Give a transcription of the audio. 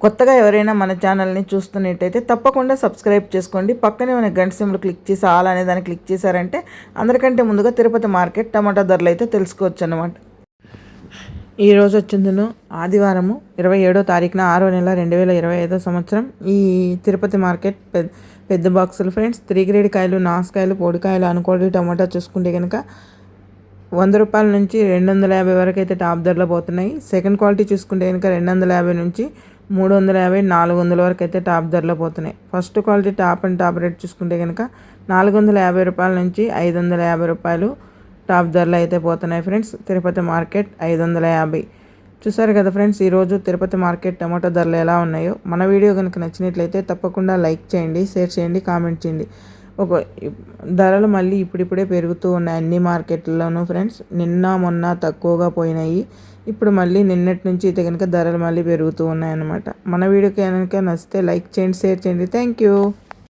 కొత్తగా ఎవరైనా మన ఛానల్ని చూస్తున్నట్టయితే తప్పకుండా సబ్స్క్రైబ్ చేసుకోండి. పక్కనే ఉన్న గంట సింబల్ క్లిక్ చేసి ఆల్ అనే దాన్ని క్లిక్ చేశారంటే అందరికంటే ముందుగా తిరుపతి మార్కెట్ టమాటా ధరలు అయితే తెలుసుకోవచ్చు అనమాట ఈరోజు వచ్చిందను ఆదివారము ఇరవై ఏడో తారీఖున ఆరో నెల రెండు వేల ఇరవై ఐదో సంవత్సరం. ఈ తిరుపతి మార్కెట్ పెద్ద పెద్ద బాక్సులు ఫ్రెండ్స్. త్రీ గ్రేడ్ కాయలు నాసుకాయలు పొడికాయలు అనుకోండి టమాటా చూసుకుంటే కనుక వంద రూపాయల నుంచి రెండు వందల యాభై వరకు అయితే టాప్ ధరలో పోతున్నాయి. సెకండ్ క్వాలిటీ చూసుకుంటే కనుక రెండు వందల యాభై నుంచి మూడు వందల యాభై నాలుగు వందల వరకు అయితే టాప్ ధరలో పోతున్నాయి. First quality top and top rate చూసుకుంటే కనుక నాలుగు వందల యాభై రూపాయల నుంచి ఐదు వందల యాభై రూపాయలు టాప్ ధరలు అయితే పోతున్నాయి ఫ్రెండ్స్. తిరుపతి మార్కెట్ ఐదు వందల యాభై. చూసారు కదా ఫ్రెండ్స్ ఈరోజు తిరుపతి మార్కెట్ టమాటో ధరలు ఎలా ఉన్నాయో. మన వీడియో కనుక నచ్చినట్లయితే తప్పకుండా లైక్ చేయండి షేర్ చేయండి కామెంట్ చేయండి. ఒక ధరలు మళ్ళీ ఇప్పుడిప్పుడే పెరుగుతూ ఉన్నాయి అన్ని మార్కెట్లలోనూ ఫ్రెండ్స్. నిన్న మొన్న తక్కువగా పోయినాయి. ఇప్పుడు మళ్ళీ నిన్నటి నుంచి అయితే కనుక ధరలు మళ్ళీ పెరుగుతూ ఉన్నాయన్నమాట. మన వీడియోకి కనుక నచ్చితే లైక్ చేయండి షేర్ చేయండి. Thank you.